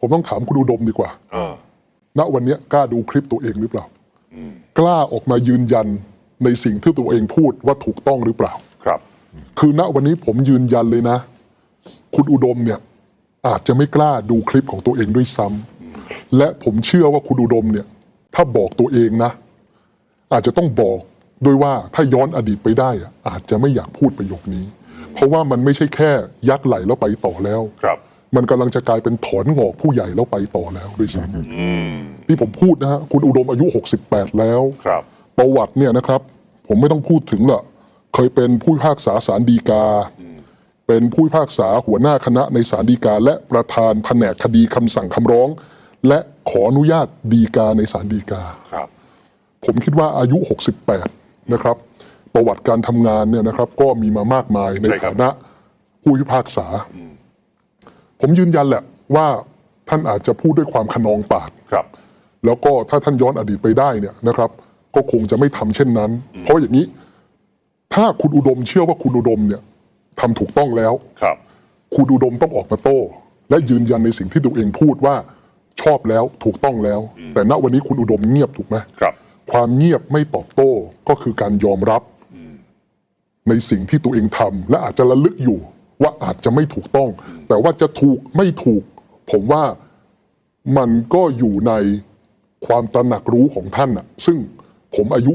ผมต้องถามคุณอุดมดีกว่าเออณวันเนี้ยกล้าดูคลิปตัวเองหรือเปล่ากล้าออกมายืนยันในสิ่งที่ตัวเองพูดว่าถูกต้องหรือเปล่า ครับ คือณวันนี้ผมยืนยันเลยนะ คุณอุดมเนี่ย อาจจะไม่กล้าดูคลิปของตัวเองด้วยซ้ำและผมเชื่อว่าคุณอุดมเนี่ย ถ้าบอกตัวเองนะ อาจจะต้องบอกด้วยว่าถ้าย้อนอดีตไปได้อะอาจจะไม่อยากพูดประโยคนี้ เพราะว่ามันไม่ใช่แค่ยักไหลแล้วไปต่อแล้วครับ มันกำลังจะกลายเป็นถอนงอกผู้ใหญ่แล้วไปต่อแล้วด้วยซ้ำที่ผมพูดนะฮะคุณอุดมอายุ 68 แล้วครับ ประวัติเนี่ยนะครับ ผมไม่ต้องพูดถึงละเคยเป็นผู้พิพากษาสารดีกา เป็นผู้พิพากษาหัวหน้าคณะในสารดีกา และประธานแผนกคดีคำสั่งคำร้อง และขออนุญาตดีกาในสารดีกาครับ ผมคิดว่าอายุ 68 นะครับ ประวัติการทำงานเนี่ยนะครับ ก็มีมามากมายในใช่ครับฐานะผู้พิพากษา ผมยืนยันแหละว่าท่านอาจจะพูดด้วยความขนองปาก ครับ แล้วก็ถ้าท่านย้อนอดีตไปได้เนี่ยนะครับ ก็คงจะไม่ทำเช่นนั้น เพราะอย่างนี้ ถ้าคุณอุดมเชื่อว่าคุณอุดมเนี่ยทำถูกต้องแล้ว ครับ คุณอุดมต้องออกมาโต้ และยืนยันในสิ่งที่ตัวเองพูดว่าชอบแล้วถูกต้องแล้ว แต่ณวันนี้คุณอุดมเงียบถูกไหมครับ ความเงียบไม่ตอบโต้ก็คือการยอมรับในสิ่งที่ตัวเองทำและอาจจะระลึกอยู่ ว่าอาจจะไม่ถูกต้อง แต่ว่าจะถูกไม่ถูก ผมว่ามันก็อยู่ในความตระหนักรู้ของท่านน่ะซึ่งผมอายุ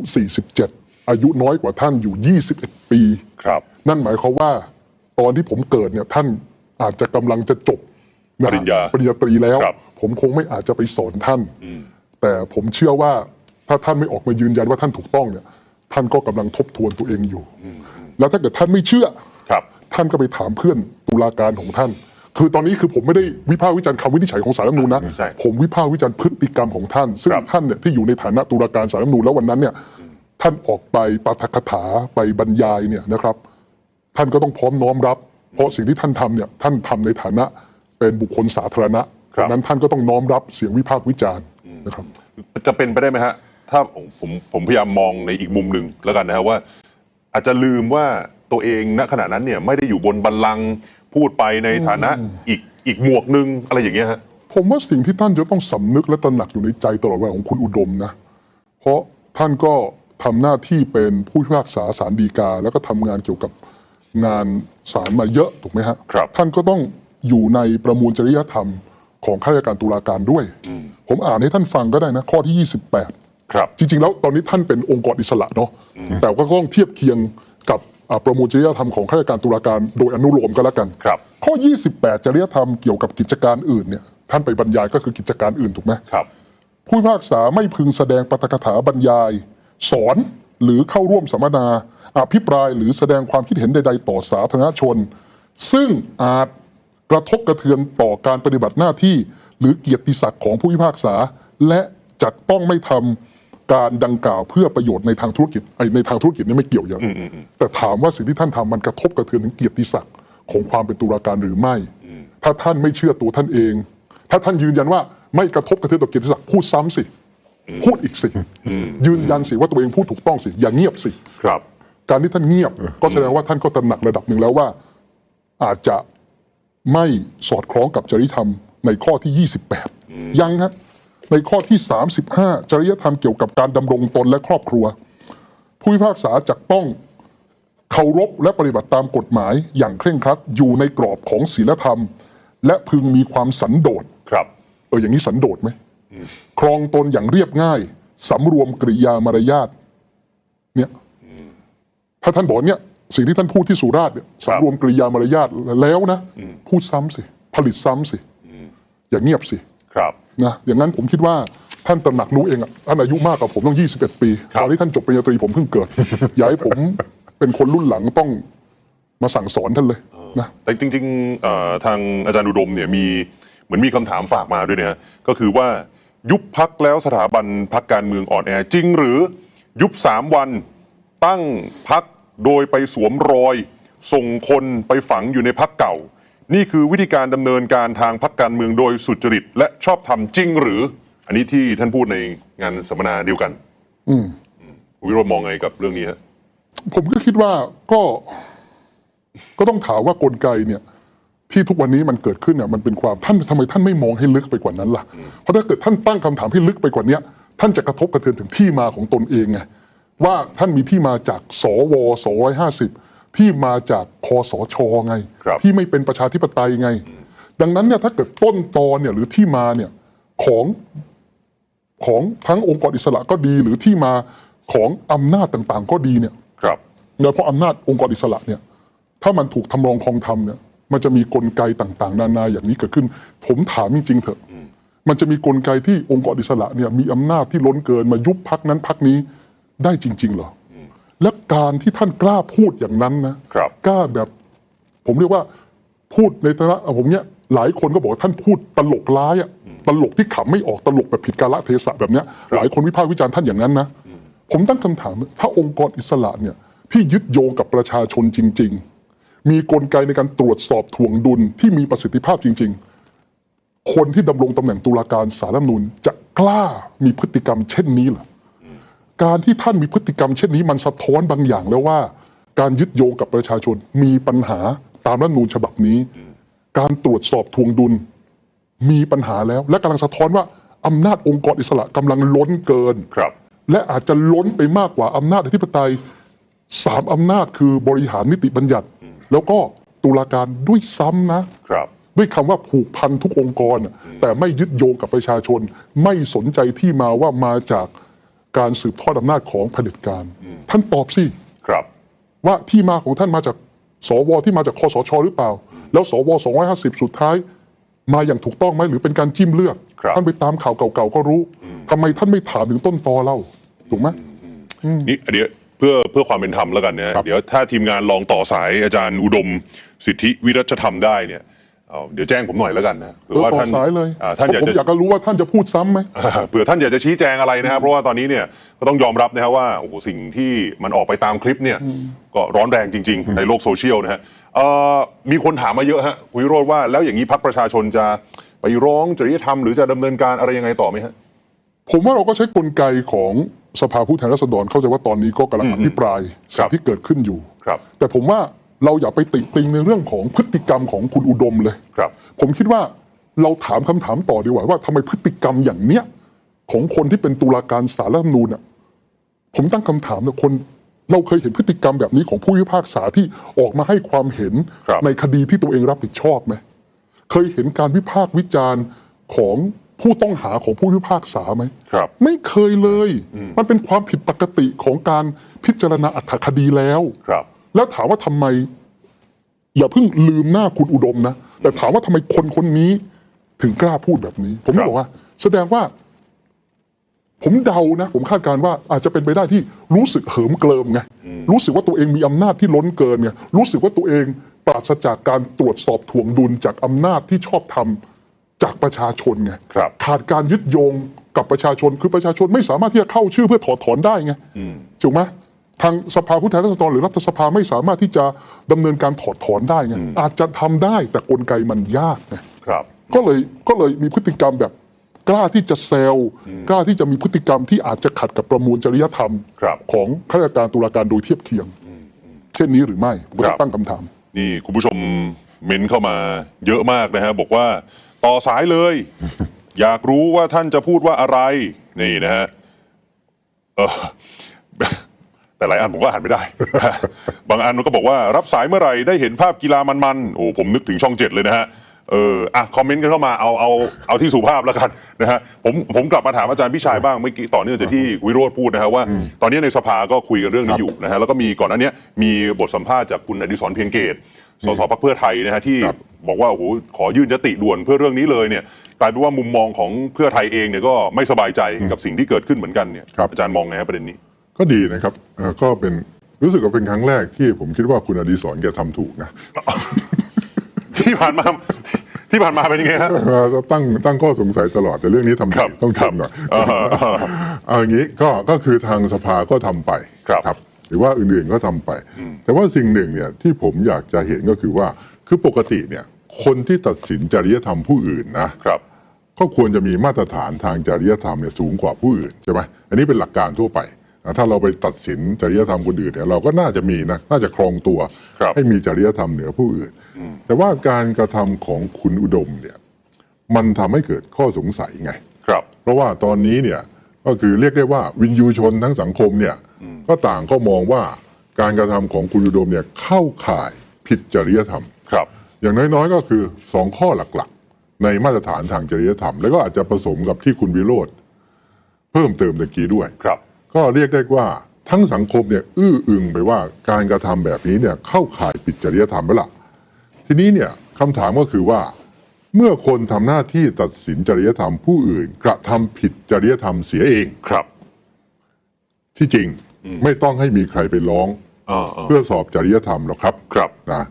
47 อายุน้อยกว่าท่านอยู่ 21 ปีครับ นั่นหมายความว่า ตอนที่ผมเกิดเนี่ยท่านอาจจะกำลังจะจบนะปริญญาปริญญาตรีแล้วครับผมคงไม่อาจจะไปสอนท่าน แต่ผมเชื่อว่าถ้าท่านไม่ออกมายืนยันว่าท่านถูกต้องเนี่ย ท่านก็กำลังทบทวนตัวเองอยู่ แล้วถ้าเกิดท่านไม่เชื่อครับ ท่านก็ไปถามเพื่อนตุลาการของท่าน คือตอนนี้คือผมไม่ได้วิพากษ์วิจารณ์คำวินิจฉัยของสารรัฐธรรมนูญนะใช่ ผมวิพากษ์วิจารณ์พฤติกรรมของท่าน ซึ่งครับท่านเนี่ยที่อยู่ในฐานะตุลาการสารรัฐธรรมนูญแล้ววันนั้นเนี่ยท่านออกไปปาฐกถาไปบรรยายเนี่ยนะครับ ท่านก็ต้องพร้อมน้อมรับ เพราะสิ่งที่ท่านทำเนี่ยท่านทำในฐานะเป็นบุคคลสาธารณะครับ ดังนั้นท่านก็ต้องน้อมรับเสียงวิพากษ์วิจารณ์นะครับ จะเป็นไปได้ไหมฮะ ถ้าผมผมผมพยายามมองในอีกมุมหนึ่งแล้วกันนะฮะว่า อาจจะลืมว่า ตัวเองณขณะนั้นเนี่ยไม่ได้อยู่บนบัลลังก์พูดไปในฐานะอีกอีกหมวกหนึ่งอะไรอย่างเงี้ยฮะผมว่าสิ่งที่ท่านจะต้องสำนึกและตระหนักอยู่ในใจตลอดเวลาของคุณอุดมนะ เพราะท่านก็ทำหน้าที่เป็นผู้พิพากษาสารดีกา แล้วก็ทำงานเกี่ยวกับงานศาลมาเยอะถูกไหมฮะครับท่านก็ต้องอยู่ในประมวลจริยธรรมของข้าราชการตุลาการด้วย ผมอ่านให้ท่านฟังก็ได้นะ ข้อที่ 28 ครับ จริง ๆ แล้วตอนนี้ท่านเป็นองค์กรอิสระเนาะแต่ก็ต้องเทียบเคียงกับอ่า ประมวลจริยธรรมของข้าราชการตุลาการโดยอนุโลมก็แล้วกันครับข้อ 28 จริยธรรมเกี่ยวกับกิจการอื่นเนี่ยท่านไปบรรยายก็คือกิจการอื่นถูกไหมครับผู้พิพากษาไม่พึงแสดงปาฐกถาบรรยาย สอนหรือเข้าร่วมสัมมนา อภิปรายหรือแสดงความคิดเห็นใด ๆ ต่อสาธารณชน ซึ่งอาจกระทบกระเทือนต่อการปฏิบัติหน้าที่ หรือเกียรติศักดิ์ของผู้พิพากษา และจะต้องไม่ทำ การดังกล่าวเพื่อประโยชน์ในทางธุรกิจไอ้ในทางธุรกิจนี่ไม่เกี่ยวอย่างแต่ถามว่าสิ่งที่ท่านทำมันกระทบกระเทือนถึงเกียรติศักดิ์ของความเป็นตุลาการหรือไม่ ถ้าท่านไม่เชื่อตัวท่านเอง ถ้าท่านยืนยันว่าไม่กระทบกระเทือนต่อเกียรติศักดิ์พูดซ้ำสิ พูดอีกสิ ยืนยันสิว่าตัวเองพูดถูกต้องสิ อย่าเงียบสิครับ การที่ท่านเงียบก็แสดงว่าท่านก็ตระหนักระดับหนึ่งแล้วว่า อาจจะไม่สอดคล้องกับจริยธรรมในข้อที่ 28 ยังฮะ ในข้อที่ 35 จริยธรรมเกี่ยวกับการดำรงตนและครอบครัว ผู้พิพากษาจะต้องเคารพและปฏิบัติตามกฎหมายอย่างเคร่งครัดอยู่ในกรอบของศีลธรรม และพึงมีความสันโดษครับเอออย่างนี้สันโดษไหมครองตนอย่างเรียบง่ายสำรวมกริยามารยาทเนี่ยถ้าท่านบอกเนี่ยสิ่งที่ท่านพูดที่สุราษฎร์เนี่ยสำรวมกริยามารยาทแล้วนะ พูดซ้ำสิ ผลิตซ้ำสิ อย่างเงียบสิครับ นะอย่างนั้นผมคิดว่าท่านตระหนักรู้เองอะท่านอายุมากกว่าผมต้อง 21 ปีครับตอนนี้ท่านจบปริญญาตรีผมเพิ่งเกิด อย่าให้ผมเป็นคนรุ่นหลังต้องมาสั่งสอนท่านเลยนะแต่จริงๆเอ่อทางอาจารย์อุดมเนี่ยมีเหมือนมีคำถามฝากมาด้วยเนี่ยก็คือว่ายุบพักแล้วสถาบันพักการเมืองอ่อนแอจริง หรือยุบสามวันตั้งพักโดยไปสวมรอย ส่งคนไปฝังอยู่ในพักเก่า นี่คือวิธีการดำเนินการทางพักการเมืองโดยสุจริต และชอบธรรมจริงหรือ อันนี้ที่ท่านพูดในงานสัมมนาเดียวกัน อืมคุณวิโรจน์มองไงกับเรื่องนี้ฮะผมก็คิดว่าก็ ก็ต้องถามว่ากลไกเนี่ย ที่ทุกวันนี้มันเกิดขึ้นเนี่ยมันเป็นความท่านทำไมท่านไม่มองให้ลึกไปกว่านั้นล่ะ เพราะถ้าเกิดท่านตั้งคำถามให้ลึกไปกว่าเนี้ย ท่านจะกระทบกระเทือนถึงที่มาของตนเองไงว่าท่านมีที่มาจากสว250 ที่มาจากคอสชไงครับที่ไม่เป็นประชาธิปไตยไง ดังนั้นเนี่ยถ้าเกิดต้นตอนเนี่ยหรือที่มาเนี่ยของของทั้งองค์กรอิสระก็ดี หรือที่มาของอำนาจต่างๆ ก็ดีเนี่ยครับโดยเฉพาะอำนาจองค์กรอิสระเนี่ยถ้ามันถูกทำรองคองทำเนี่ยมันจะมีกลไกต่างๆ นานาอย่างนี้เกิดขึ้น ผมถามจริงๆเถอะ มันจะมีกลไกที่องค์กรอิสระเนี่ยมีอำนาจที่ล้นเกินมายุบพักนั้นพักนี้ได้จริง ๆ เหรออ และการที่ท่านกล้าพูดอย่างนั้นนะครับ กล้าแบบ ผมเรียกว่าพูดในฐานะผมเนี่ยหลายคนก็บอกว่าท่านพูดตลกร้ายอะตลกที่ขำไม่ออกตลกแบบผิดกาลเทศะแบบเนี้ยหลายคนวิพากษ์วิจารณ์ท่านอย่างนั้นนะผมตั้งคำถามว่าถ้าองค์กรอิสระเนี่ยที่ยึดโยงกับประชาชนจริง ๆ มีกลไกในการตรวจสอบถ่วงดุลที่มีประสิทธิภาพจริง ๆ คนที่ดำรงตำแหน่งตุลาการสารรัฐธรรมนูญจะกล้ามีพฤติกรรมเช่นนี้เหรอ การที่ท่านมีพฤติกรรมเช่นนี้มันสะท้อนบางอย่างแล้วว่า การยึดโยงกับประชาชนมีปัญหาตามรัฐธรรมนูญฉบับนี้ การตรวจสอบทวงดุลมีปัญหาแล้ว และกำลังสะท้อนว่าอำนาจองค์กรอิสระกำลังล้นเกิน ครับ และอาจจะล้นไปมากกว่าอำนาจอธิปไตยสามอำนาจคือบริหารนิติบัญญัติ แล้วก็ตุลาการด้วยซ้ำนะ ครับ ด้วยคำว่าผูกพันทุกองค์กรน่ะแต่ไม่ยึดโยงกับประชาชน ไม่สนใจที่มาว่ามาจาก การสืบทอดอำนาจของเผด็จการ ท่านตอบสิครับว่าที่มาของท่านมาจากสวที่มาจากคอสชหรือเปล่า แล้วสว250 สุดท้าย มาอย่างถูกต้องไหมหรือเป็นการจิ้มเลือดครับท่านไปตามข่าวเก่าๆก็รู้ทำไมท่านไม่ถามถึงต้นตอเล่าถูกไหมนี่เดี๋ยวเพื่อเพื่อความเป็นธรรมแล้วกันนะฮะครับเดี๋ยวถ้าทีมงานลองต่อสายอาจารย์อุดมสิทธิวิรัชธรรมได้เนี่ย เอาเดี๋ยวแจ้งผมหน่อยแล้วกันนะเผื่เออว่าต่อท่านสายเลยอ่าท่านอยากผมจะอยากจะรู้ว่าท่านจะพูดซ้ำไหมอ่าเผื่อท่านอยากจะชี้แจงอะไรนะครับเพราะว่าตอนนี้เนี่ยก็ต้องยอมรับนะครับว่าโอ้โหสิ่งที่มันออกไปตามคลิปเนี่ยก็ร้อนแรงจริง ๆ ในโลกโซเชียลนะฮะเอ่อมีคนถามมาเยอะฮะคุณวิโรธว่าแล้วอย่างนี้พักประชาชนจะไปร้องจริยธรรมหรือจะดำเนินการอะไรยังไงต่อไหมฮะผมว่าเราก็ใช้กลไกของสภาผู้แทนราษฎรเข้าใจว่าตอนนี้ก็กำลังอภิปรายครัสิ่บงที่เกิดขึ้นอยู่ครับแต่ผมว่า เราอย่าไปติติงในเรื่องของพฤติกรรมของคุณอุดมเลยครับ ผมคิดว่าเราถามคำถามต่อดีกว่าว่าทำไมพฤติกรรมอย่างเนี้ยของคนที่เป็นตุลาการศาลรัฐธรรมนูญอะผมตั้งคำถามนะคนเราเคยเห็นพฤติกรรมแบบนี้ของผู้พิพากษาที่ออกมาให้ความเห็นครับในคดีที่ตัวเองรับผิดชอบไหมเคยเห็นการวิพากษ์วิจารณ์ของผู้ต้องหาของผู้พิพากษาไหมครับ ไม่เคยเลย มันเป็นความผิดปกติของการพิจารณาอัตคดีแล้วครับ แล้วถามว่าทำไม อย่าเพิ่งลืมหน้าคุณอุดมนะ แต่ถามว่าทำไมคนคนนี้ ถึงกล้าพูดแบบนี้ ผมครับบอกว่า แสดงว่า ผมเดานะ ผมคาดการณ์ว่าอาจจะเป็นไปได้ที่รู้สึกเหิมเกลิมไงรู้สึกว่าตัวเองมีอำนาจที่ล้นเกินไงรู้สึกว่าตัวเองปราศจากการตรวจสอบถ่วงดุลจากอำนาจที่ชอบทำจากประชาชนไงครับขาดการยึดโยงกับประชาชนคือประชาชนไม่สามารถที่จะเข้าชื่อเพื่อถอดถอนได้ไงถูกไหม ทางสภาผู้แทนราษฎรหรือรัฐสภาไม่สามารถที่จะดำเนินการถอดถอนได้ไงอาจจะทำได้แต่กลไกมันยากไงครับก็เลยก็เลยมีพฤติกรรมแบบกล้าที่จะแซวกล้าที่จะมีพฤติกรรมที่อาจจะขัดกับประมวลจริยธรรมครับของข้าราชการตุลาการโดยเทียบเคียง เช่นนี้หรือไม่ผมก็ครัจะบตั้งคำถาม นี่คุณผู้ชมเม้นเข้ามาเยอะมากนะฮะบอกว่าต่อสายเลย อยากรู้ว่าท่านจะพูดว่าอะไร นี่นะฮะเออ แต่หลายอันผมก็อ่านไม่ได้ บางอันมันก็บอกว่ารับสายเมื่อไหร่ได้เห็นภาพกีฬามันๆโอ้ผมนึกถึงช่องเจ็ดเลยนะฮะเอออะคอมเมนต์กันเข้ามาเอาเอาเอาที่สุภาพแล้วกันนะฮะผมผมกลับมาถามอาจารย์พิชัยบ้างเมื่อกี้ต่อเนื่องจากที่วิโรธพูดนะฮะว่า ตอนนี้ในสภาก็คุยกันเรื่องนี้อยู่นะฮะแล้วก็มีก่อนหน้านี้มีบทสัมภาษณ์จากคุณอดิศรเพียงเกตสสพรรคเพื่อไทยนะฮะที่ครับบอกว่าโอ้โหขอยื่นยติด่วนเพื่อเรื่องนี้เลยเนี่ยกลายเป็นว่ามุมมองของเพื่อไทยเองเนี่ยก็ไม่สบายใจกับสิ่งที่เกิดขึ้นเหมือนกันเนี่ยครับอาจารย์มองไงครับประเด็นนี้ ก็ดีนะครับเอ่อก็เป็นรู้สึกว่าเป็นครั้งแรกที่ผมคิดว่าคุณอดีศรแกทำถูกนะ ที่ผ่านมาที่ผ่านมาเป็นยังไงฮะเอ่อตั้งตั้งข้อสงสัยตลอดแต่เรื่องนี้ทำครัดีบต้องชมหน่อยเอาอย่างนี้ก็ก็คือทางสภาก็ทำไปครับ หรือว่าอื่นๆก็ทำไป แต่ว่าสิ่งหนึ่งเนี่ยที่ผมอยากจะเห็นก็คือว่าคือปกติเนี่ยคนที่ตัดสินจริยธรรมผู้อื่นนะครับ ก็ควรจะมีมาตรฐานทางจริยธรรมเนี่ยสูงกว่าผู้อื่นใช่ไหมอันนี้เป็นหลักการทั่วไปอะ ถ้าเราไปตัดสินจริยธรรมคนอื่นเนี่ยเราก็น่าจะมีนะน่าจะครองตัวครับให้มีจริยธรรมเหนือผู้อื่น แต่ว่าการกระทำของคุณอุดมเนี่ยมันทำให้เกิดข้อสงสัยไงครับ เพราะว่าตอนนี้เนี่ยก็คือเรียกได้ว่าวินยูชนทั้งสังคมเนี่ยก็ต่างก็มองว่าการกระทำของคุณอุดมเนี่ยเข้าข่ายผิดจริยธรรมครับ อย่างน้อยๆก็คือสองข้อหลักๆ ในมาตรฐานทางจริยธรรม แล้วก็อาจจะผสมกับที่คุณวิโรธเพิ่มเติมตะกี้ด้วยครับ ก็เรียกได้ว่าทั้งสังคมเนี่ยอื้ออึงไปว่าการกระทำแบบนี้เนี่ยเข้าข่ายผิดจริยธรรมไปละทีนี้เนี่ยคำถามก็คือว่า เมื่อคนทำหน้าที่ตัดสินจริยธรรมผู้อื่น กระทำผิดจริยธรรมเสียเองครับ ที่จริงไม่ต้องให้มีใครไปร้องอ่าอ่าเพื่อสอบจริยธรรมหรอกครับครับนะ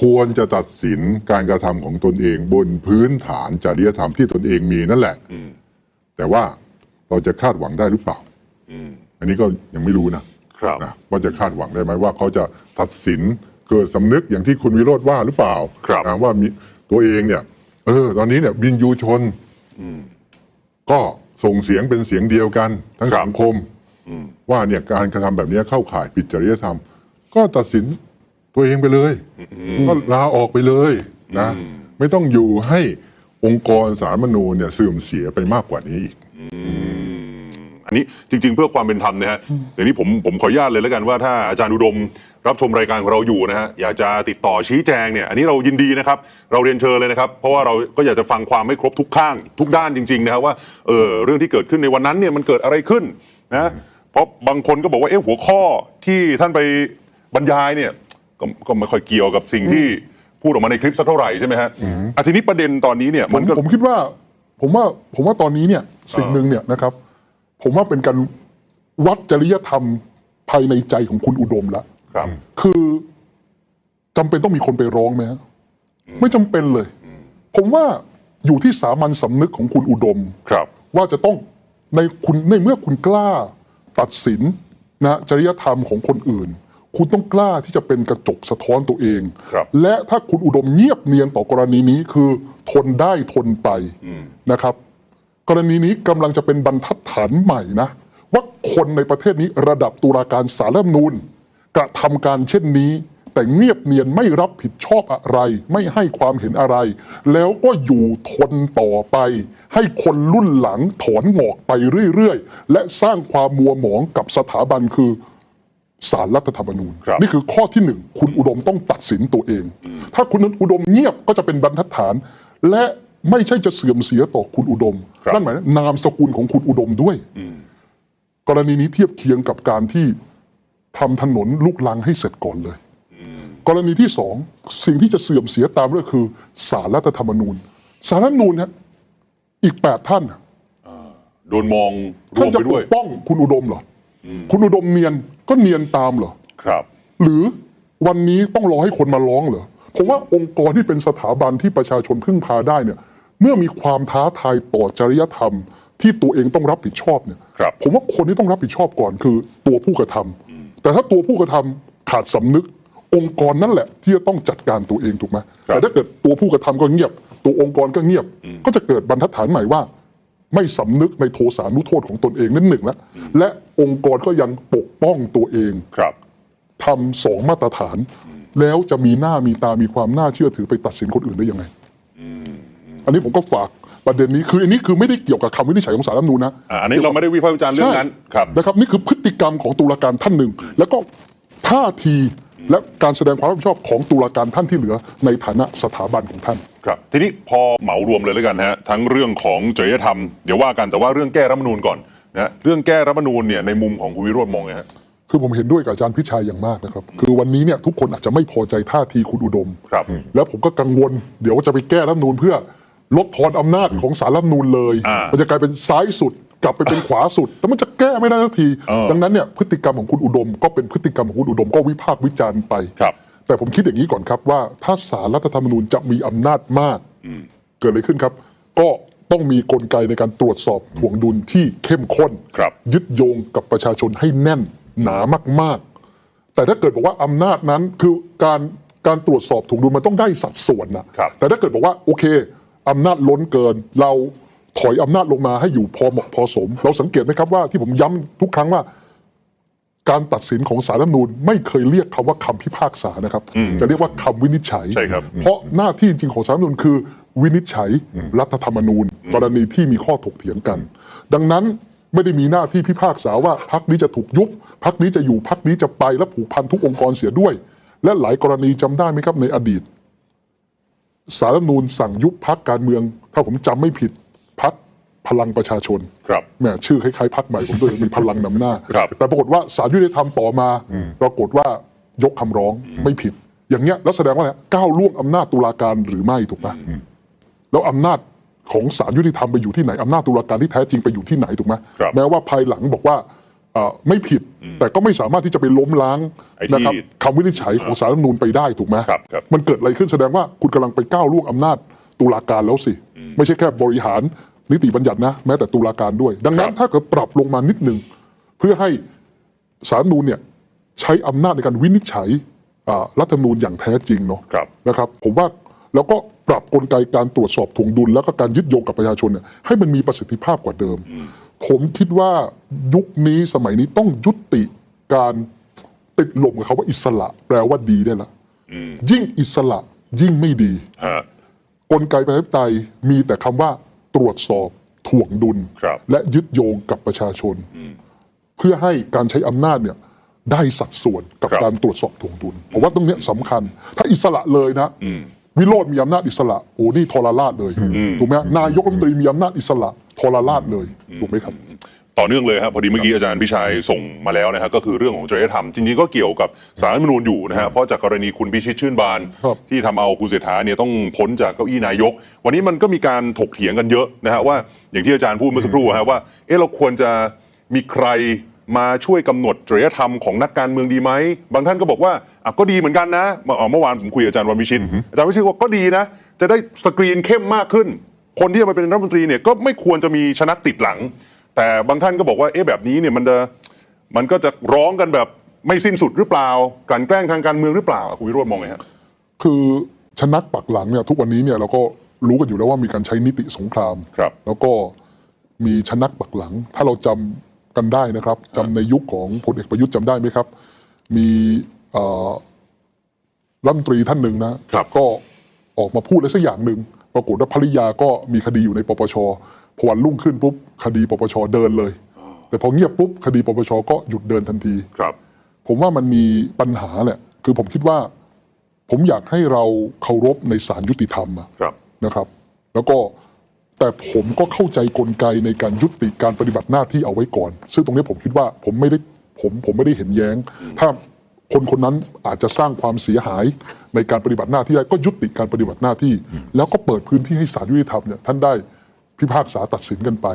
ควรจะตัดสินการกระทำของตนเองบนพื้นฐานจริยธรรมที่ตนเองมีนั่นแหละแต่ว่าเราจะคาดหวังได้หรือเปล่า อันนี้ก็ยังไม่รู้นะครับนะว่าจะคาดหวังได้ไหมว่าเขาจะตัดสินเกิดสำนึกอย่างที่คุณวิโรธว่าหรือเปล่าครับนะว่ามีตัวเองเนี่ย เออ ตอนนี้เนี่ยบินยูชนก็ส่งเสียงเป็นเสียงเดียวกัน ทั้งครับสังคมว่าเนี่ยการกระทำแบบนี้เข้าข่ายผิดจริยธรรม ก็ตัดสินตัวเองไปเลย ก็ลาออกไปเลยนะ ไม่ต้องอยู่ให้องค์กรสาลรฐธรรมนูญเนี่ยเสื่อมเสียไปมากกว่านี้อีก อันนี้จริง ๆ เพื่อความเป็นธรรมนะฮะเดี๋ยวนี้ผมผมขออนุญาตเลยแล้วกันว่าถ้าอาจารย์อุดมรับชมรายการของเราอยู่นะฮะอยากจะติดต่อชี้แจงเนี่ยอันนี้เรายินดีนะครับ เราเรียนเชิญเลยนะครับ เพราะว่าเราก็อยากจะฟังความไม่ครบทุกข้าง ทุกด้านจริงๆนะครับว่าเออเรื่องที่เกิดขึ้นในวันนั้นเนี่ยมันเกิดอะไรขึ้นนะเพราะบางคนก็บอกว่าเอ๊ะหัวข้อที่ท่านไปบรรยายเนี่ยก็ก็ไม่ค่อยเกี่ยวกับสิ่งที่พูดออกมาในคลิปสักเท่าไหร่ใช่ไหมฮะอะทีนี้ประเด็นตอนนี้เนี่ยผมัมนก็ ผมคิดว่า ผมว่าผมว่าตอนนี้เนี่ยสิ่งหนึ่งเนี่ยนะครับ ผมว่าเป็นการวัดจริยธรรมภายในใจของคุณอุดมแล้วครับ คือจำเป็นต้องมีคนไปร้องไหมฮะไม่จำเป็นเลย ผมว่าอยู่ที่สามัญสำนึกของคุณอุดมครับ ว่าจะต้องในคุณในเมื่อคุณกล้าตัดสินนะจริยธรรมของคนอื่น คุณต้องกล้าที่จะเป็นกระจกสะท้อนตัวเองครับและถ้าคุณอุดมเงียบเนียนต่อกรณีนี้คือ ทนได้ทนไปนะครับ กรณีนี้กำลังจะเป็นบรรทัดฐานใหม่นะ ว่าคนในประเทศนี้ระดับตุลาการสารรัฐธรรมนูญกระทำการเช่นนี้ แต่เงียบเนียนไม่รับผิดชอบอะไร ไม่ให้ความเห็นอะไร แล้วก็อยู่ทนต่อไป ให้คนรุ่นหลังถอนหงอกไปเรื่อยๆ และสร้างความมัวหมองกับสถาบันคือสารรัฐธรรมนูญครับนี่คือข้อที่หนึ่งคุณอุดมต้องตัดสินตัวเอง ถ้าคุณอุดมเงียบก็จะเป็นบรรทัดฐาน และไม่ใช่จะเสื่อมเสียต่อคุณอุดมครับ นั่นหมายถึงนามสกุลของคุณอุดมด้วยกรณีนี้เทียบเคียงกับการที่ทำถนนลูกลังให้เสร็จก่อนเลยกรณีที่สองสิ่งที่จะเสื่อมเสียตามก็คือสารรัฐธรรมนูญ สารรัฐธรรมนูญฮะอีกแปดท่านน่ะโดนมองรท่าวนมจะไปปด้วยกป้องคุณอุดมเหรออคุณอุดมเนียนก็เนียนตามเหรอครับ หรือวันนี้ต้องรอให้คนมาร้องเหรอผมว่าองค์กรที่เป็นสถาบันที่ประชาชนพึ่งพาได้เนี่ย เมื่อมีความท้าทายต่อจริยธรรม ที่ตัวเองต้องรับผิดชอบเนี่ยครับผมว่าคนที่ต้องรับผิดชอบก่อนคือตัวผู้กระทำแต่ถ้าตัวผู้กระทำขาดสำนึกองค์กรนั่นแหละ ที่จะต้องจัดการตัวเองถูกไหมครับแต่ถ้าเกิดตัวผู้กระทำก็เงียบ ตัวองค์กรก็เงียบ ก็จะเกิดบรรทัดฐานใหม่ว่า ไม่สำนึกในโทสานุโทษของตนเองนั่นหนึ่งแล้วและองค์กรก็ยังปกป้องตัวเองครับทำสองมาตรฐาน แล้วจะมีหน้ามีตามีความน่าเชื่อถือไปตัดสินคนอื่นได้ยังไง อันนี้ผมก็ฝากประเด็นนี้คืออันนี้คือไม่ได้เกี่ยวกับคำวินิจฉัยของสารรัฐธรรมนูญนะอ่าอันนี้เราไม่ได้วิพากษ์วิจารณ์เรื่องนั้นใช่ครับนะครับนี่คือพฤติกรรมของตุลาการท่านหนึ่ง แล้วก็ท่าทีและการแสดงความรับผิดชอบของตุลาการท่านที่เหลือในฐานะสถาบันของท่าน ครับทีนี้พอเหมารวมเลยแล้วกันนะฮะทั้งเรื่องของจริยธรรมเดี๋ยวว่ากันแต่ว่าเรื่องแก้รัฐธรรมนูญก่อนนะฮะเรื่องแก้รัฐธรรมนูญเนี่ยในมุมของคุณวิโรจน์มองไงฮะ คือผมเห็นด้วยกับอาจารย์พิชัยอย่างมากนะครับ คือวันนี้เนี่ยทุกคนอาจจะไม่พอใจท่าทีคุณอุดม ครับ แล้วผมก็กังวล เดี๋ยวจะไปแก้รัฐธรรมนูญเพื่อ ลดทอนอำนาจของสารรัฐธรรมนูญเลย อ่ามั มันจะกลายเป็นซ้ายสุด กลับไปเป็นขวาสุด แล้วมันจะแก้ไม่ได้สักทีเออดังนั้นเนี่ยพฤติกรรมของคุณอุดม ก็เป็นพฤติกรรมของคุณอุดมก็วิพากษ์วิจารณ์ไป ครับ แต่ผมคิดอย่างนี้ก่อนครับว่าถ้าสารรัฐธรรมนูญจะมีอำนาจมากเกิดอะไรขึ้นครับ ก็ต้องมีกลไกในการตรวจสอบถ่วงดุลที่เข้มข้น ครับ ยึดโยงกับประชาชนให้แน่นหนามาก ๆ แต่ถ้าเกิดบอกว่าอำนาจนั้นคือการการตรวจสอบถูกดุลมันต้องได้สัดส่วนนะครับ แต่ถ้าเกิดบอกว่าโอเค อำนาจล้นเกิน เราถอยอำนาจลงมาให้อยู่พอเหมาะพอสม เราสังเกตไหมครับว่าที่ผมย้ำทุกครั้งว่า การตัดสินของสารรัฐธรรมนูญไม่เคยเรียกคำว่าคำพิพากษานะครับ จะเรียกว่าคำวินิจฉัย ใช่ครับ เพราะหน้าที่จริงของสารรัฐธรรมนูญคือ วินิจฉัยรัฐธรรมนูญ กรณีที่มีข้อถกเถียงกัน ดังนั้นไม่ได้มีหน้าที่พิพากษาว่าพักนี้จะถูกยุบพักนี้จะอยู่พักนี้จะไปและผูกพันทุกองค์กรเสียด้วย และหลายกรณีจำได้ไหมครับในอดีต สารรัฐธรรมนูญสั่งยุบพักการเมือง ถ้าผมจำไม่ผิดพักพลังประชาชนครับแหมชื่อคล้ายๆพักใหม่ผมด้วยมีพลังนำหน้าครับแต่ปรากฏว่าสารยุติธรรมต่อมาปรากฏว่ายกคำร้องไม่ผิด อย่างเงี้ยแล้วแสดงว่าอะไรก้าวล่วงอำนาจตุลาการหรือไม่ถูกปะแล้วอำนาจของสารยุติธรรมไปอยู่ที่ไหนอำนาจตุลาการที่แท้จริงไปอยู่ที่ไหนถูกไหมครับแม้ว่าภายหลังบอกว่าเอ่อ ไม่ผิดแต่ก็ไม่สามารถที่จะไปล้มล้างไอ้ที่นะครับคำวินิจฉัยของสารรัฐธรรมนูญไปได้ถูกไหมครับครับมันเกิดอะไรขึ้นแสดงว่าคุณกำลังไปก้าวล่วงอำนาจตุลาการแล้วสิ ไม่ใช่แค่บริหารนิติบัญญัตินะ แม้แต่ตุลาการด้วย ดังนั้นครับถ้าเกิดปรับลงมานิดหนึ่งเพื่อให้สารรัฐธรรมนูญเนี่ยใช้อำนาจในการวินิจฉัยอ่ารัฐธรรมนูญอย่างแท้จริงเนาะครับนะครับผมว่าแล้วก็ปรับกลไกการตรวจสอบถ่วงดุล แล้วก็การยึดโยงกับประชาชนเนี่ยให้มันมีประสิทธิภาพกว่าเดิม ผมคิดว่ายุคนี้สมัยนี้ต้องยุติการติดลมกับคาว่าอิสระ แปลว่าดีได้ละยิ่งอิสระยิ่งไม่ดีฮะกลไกประชาธิปไตยมีแต่คำว่าตรวจสอบถ่วงดุลครับและยึดโยงกับประชาชน เพื่อให้การใช้อำนาจเนี่ยได้สัดส่วนกับครับการตรวจสอบถ่วงดุลผมว่าตรงเนี้ยสำคัญ ถ้าอิสระเลยนะวิโรธมีอำนาจอิสระโอ้นี่ทรราชเลยถูกไหมนายกรัฐมนตรีมีอำนาจอิสระ ทรราชเลยถูกไหมครับต่อเนื่องเลยครับพอดีเมื่อกี้อาจารย์พิชัยส่งมาแล้วนะฮะก็คือเรื่องของจริยธรรมจริงๆก็เกี่ยวกับสารรัฐธรรมนูญอยู่นะฮะเพราะจากกรณีคุณพิชิตชื่นบานครับที่ทำเอาคุณเศรษฐาเนี่ยต้องพ้นจากเก้าอี้นายก วันนี้มันก็มีการถกเถียงกันเยอะนะฮะว่าอย่างที่อาจารย์พูดเมื่อสักครู่ฮะว่าเออเราควรจะมีใครมาช่วยกำหนดจริยธรรมของนักการเมืองดีไหม บางท่านก็บอกว่าอะก็ดีเหมือนกันนะเมื่อเมื่อวานผมคุยกับอาจารย์วันวิชิต อาจารย์วิชิตว่าก็ดีนะ จะได้สกรีนเข้มมากขึ้น คนที่จะมาเป็นรัฐมนตรีเนี่ยก็ไม่ควรจะมีชนักติดหลัง แต่บางท่านก็บอกว่าเอ๊ะแบบนี้เนี่ยมันจะมันก็จะร้องกันแบบไม่สิ้นสุดหรือเปล่ากลั่นแกล้งทางการเมืองหรือเปล่าคุณวิโรจน์มองไงฮะคือชนักปักหลังเนี่ยทุกวันนี้เนี่ยเราก็รู้กันอยู่แล้วว่ามีการใช้นิติสงคราม ครับ แล้วก็มีชนักปักหลัง ถ้าเราจำกันได้นะครับจำในยุคของพลเอกประยุทธ์จำได้ไหมครับ มีเอ่อรัฐมนตรีท่านหนึ่งนะครับ ก็ออกมาพูดอะไรสักอย่างหนึ่ง ปรากฏว่าภริยาก็มีคดีอยู่ในปปชพอวันรุ่งขึ้นปุ๊บคดีปปชเดินเลย แต่พอเงียบปุ๊บคดีปปชก็หยุดเดินทันทีครับ ผมว่ามันมีปัญหาแหละคือผมคิดว่า ผมอยากให้เราเคารพในศาลยุติธรรมอะครับนะครับ แล้วก็แต่ผมก็เข้าใจกลไกในการยุติการปฏิบัติหน้าที่เอาไว้ก่อน ซึ่งตรงนี้ผมคิดว่าผมไม่ได้ผมผมไม่ได้เห็นแย้ง ถ้า คนคนนั้นอาจจะสร้างความเสียหายในการปฏิบัติหน้าที่ได้ก็ยุติการปฏิบัติหน้าที่ แล้วก็เปิดพื้นที่ให้ศาลยุติธรรมเนี่ยท่านได้พิพากษาตัดสินกันไป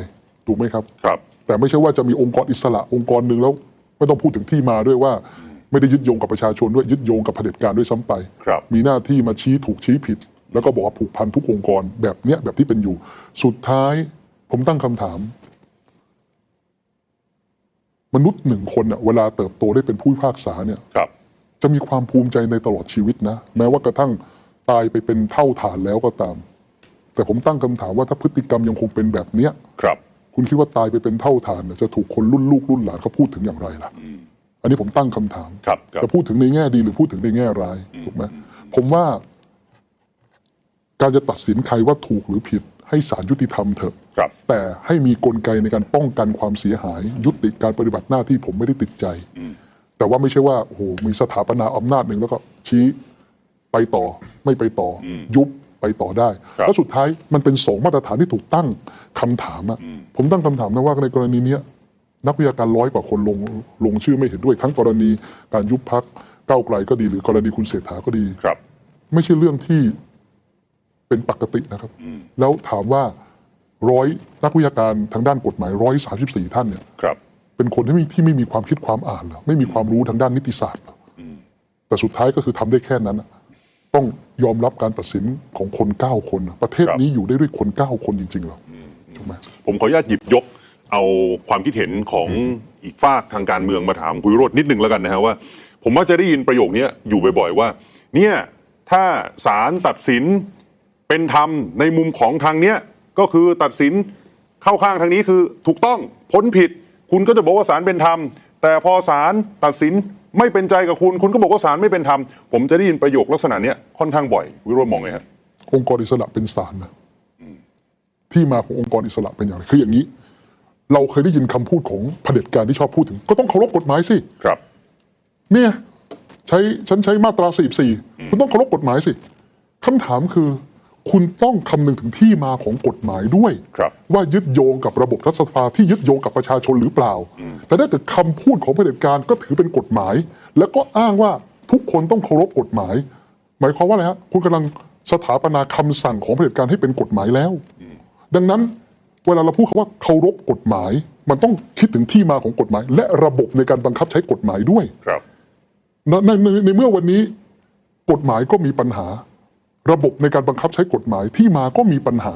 ถูกไหมครับ ครับ แต่ไม่ใช่ว่าจะมีองค์กรอิสระองค์กรหนึ่งแล้วไม่ต้องพูดถึงที่มาด้วยว่า ไม่ได้ยึดโยงกับประชาชนด้วยยึดโยงกับเผด็จการด้วยซ้ำไป ครับ มีหน้าที่มาชี้ถูกชี้ผิด แล้วก็บอกว่าผูกพันทุกองค์กรแบบเนี้ยแบบที่เป็นอยู่ สุดท้ายผมตั้งคำถาม มนุษย์หนึ่งคนน่ะเวลาเติบโตได้เป็นผู้พิพากษาเนี่ยครับจะมีความภูมิใจในตลอดชีวิตนะ แม้ว่ากระทั่งตายไปเป็นเท่าฐานแล้วก็ตาม แต่ผมตั้งคำถามว่าถ้าพฤติกรรมยังคงเป็นแบบเนี้ยครับ คุณคิดว่าตายไปเป็นเท่าฐานเนี่ยจะถูกคนรุ่นลูกรุ่นหลานเขาพูดถึงอย่างไรล่ะอันนี้ผมตั้งคำถามครับครับจะพูดถึงในแง่ดีหรือพูดถึงในแง่ร้ายถูกไหมผมว่า การจะตัดสินใครว่าถูกหรือผิด ให้ศาลยุติธรรมเถอะครับ แต่ให้มีกลไกในการป้องกันความเสียหาย ยุติการปฏิบัติหน้าที่ผมไม่ได้ติดใจ แต่ว่าไม่ใช่ว่าโอ้โหมีสถาปนาอำนาจหนึ่งแล้วก็ชี้ไปต่อไม่ไปต่ออยุบไปต่อได้ครับแล้วสุดท้ายมันเป็นสองมาตรฐานที่ถูกตั้งคำถามอะผมตั้งคำถามนะว่าในกรณีเนี้ยนักวิชาการร้อยกว่าคนลงลงชื่อไม่เห็นด้วยทั้งกรณีการยุบพักก้าวไกลก็ดีหรือกรณีคุณเศรษฐาก็ดี ครับ ไม่ใช่เรื่องที่ เป็นปกตินะครับ แล้วถามว่าร้อยนักวิชาการทางด้านกฎหมายร้อยสาสิบสี่ท่านเนี่ยครับเป็นคนที่ไม่ที่ไม่มีความคิดความอ่านเหรอไม่มีความรู้ทางด้านนิติศาสตร์เหรออแต่สุดท้ายก็คือทำได้แค่นั้นน่ะต้องยอมรับการตัดสินของคนเก้าคนน่ะประเทศครับนี้อยู่ได้ด้วยคนเก้าคนจริงๆเหรอถูกไหมผมขออนุญาตหยิบยกเอาความคิดเห็นของอีกฝากทางการเมืองมาถามคุณวิโรจน์นิดนึงแล้วกันนะฮะว่า ผมว่าจะได้ยินประโยคนี้อยู่บ่อย ๆ ว่า เนี่ยถ้าศาลตัดสิน เป็นธรรมในมุมของทางเนี้ยก็คือตัดสินเข้าข้างทางนี้คือถูกต้องพ้นผิด คุณก็จะบอกว่าศาลเป็นธรรม แต่พอศาลตัดสินไม่เป็นใจกับคุณ คุณก็บอกว่าศาลไม่เป็นธรรม ผมจะได้ยินประโยคลักษณะเนี้ยค่อนข้างบ่อย วิโรจน์มองไงฮะองค์กรอิสระเป็นศาลนะที่มาขององค์กรอิสระเป็นอย่างไรคืออย่างนี้ เราเคยได้ยินคำพูดของเผด็จการที่ชอบพูดถึง ก็ต้องเคารพกฎหมายสิครับ เนี่ยใช้ฉันใช้มาตราสี่สี่คุณต้องเคารพกฎหมายสิคำถามคือ คุณต้องคำนึงถึงที่มาของกฎหมายด้วยครับว่ายึดโยงกับระบบรัฐสภาที่ยึดโยงกับประชาชนหรือเปล่า แต่ถ้าเกิดคำพูดของเผด็จการก็ถือเป็นกฎหมาย แล้วก็อ้างว่าทุกคนต้องเคารพกฎหมาย หมายความว่าอะไรฮะคุณกำลังสถาปนาคำสั่งของเผด็จการให้เป็นกฎหมายแล้ว ดังนั้นเวลาเราพูดคำว่าเคารพกฎหมาย มันต้องคิดถึงที่มาของกฎหมาย และระบบในการบังคับใช้กฎหมายด้วยครับในในในในเมื่อวันนี้กฎหมายก็มีปัญหา ระบบในการบังคับใช้กฎหมายที่มาก็มีปัญหา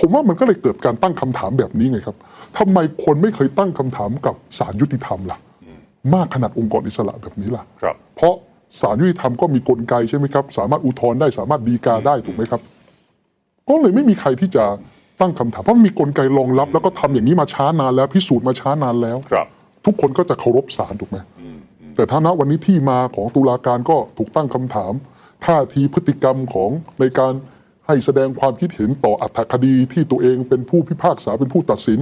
ผมว่ามันก็เลยเกิดการตั้งคำถามแบบนี้ไงครับทำไมคนไม่เคยตั้งคำถามกับศาลยุติธรรมล่ะ มากขนาดองค์กรอิสระแบบนี้ล่ะครับเพราะศาลยุติธรรมก็มีกลไกใช่ไหมครับ สามารถอุทธรณ์ได้สามารถดีกาได้ถูกไหมครับ ก็เลยไม่มีใครที่จะตั้งคำถามเพราะมันมีกลไกรองรับ แล้วก็ทำอย่างนี้มาช้านานแล้ว พิสูจน์มาช้านานแล้วครับ ทุกคนก็จะเคารพศาลถูกไหมแต่ถ้าณวันนี้ที่มาของตุลาการก็ถูกตั้งคำถาม ท่าทีพฤติกรรมของในการให้แสดงความคิดเห็นต่ออัธคดีที่ตัวเองเป็นผู้พิพากษาเป็นผู้ตัดสิน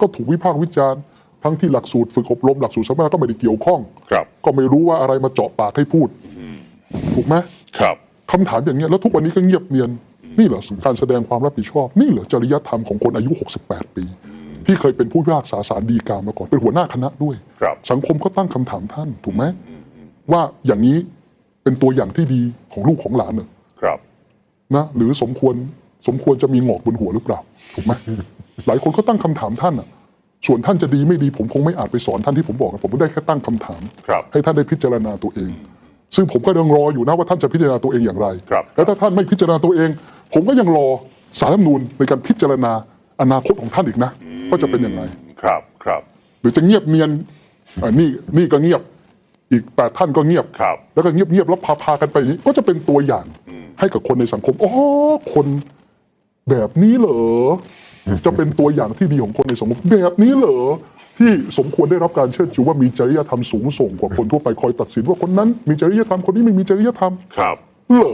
ก็ถูกวิพากษ์วิจารณ์ ทั้งที่หลักสูตรฝึกอบรมหลักสูตรสัมมนาก็ไม่ได้เกี่ยวข้อง ครับ ก็ไม่รู้ว่าอะไรมาเจาะปากให้พูดถูกไหมครับ คำถามอย่างเงี้ยแล้วทุกวันนี้ก็เงียบเนียน นี่เหรอการแสดงความรับผิดชอบ นี่เหรอจริยธรรมของคนอายุ 68 ปี ที่เคยเป็นผู้พิพากษาศาลฎีกามาก่อนเป็นหัวหน้าคณะด้วย ครับ สังคมก็ตั้งคำถามท่านถูกไหมว่าอย่างนี้ เป็นตัวอย่างที่ดีของลูกของหลานเหรอครับนะหรือสมควรสมควรจะมีหงอกบนหัวหรือเปล่าถูกไหมหลายคนก็ตั้งคำถามท่านอะ ส่วนท่านจะดีไม่ดีผมคงไม่อาจไปสอนท่านที่ผมบอกอะผมก็ได้แค่ตั้งคำถามครับให้ท่านได้พิจารณาตัวเอง ซึ่งผมก็ยังรออยู่นะว่าท่านจะพิจารณาตัวเองอย่างไรครับแล้วถ้าท่านไม่พิจารณาตัวเอง ผมก็ยังรอสารรัฐธรรมนูญในการพิจารณาอนาคตของท่านอีกนะว่าจะเป็นอย่างไรครับครับ หรือจะเงียบเนียนอ่านี่นี่ก็เงียบ อีกแปดท่านก็เงียบครับ แล้วก็เงียบเงียบๆแล้วพาพากันไปอย่างนี้ ก็จะเป็นตัวอย่างให้กับคนในสังคมอ๋อคนแบบนี้เหรอ จะเป็นตัวอย่างที่ดีของคนในสังคมแบบนี้เหรอที่สมควรได้รับการเชิดชูว่ามีจริยธรรมสูงส่งกว่าคนทั่วไปคอยตัดสินว่าคนนั้น มีจริยธรรมคนนี้ไม่มีจริยธรรมครับเหรอ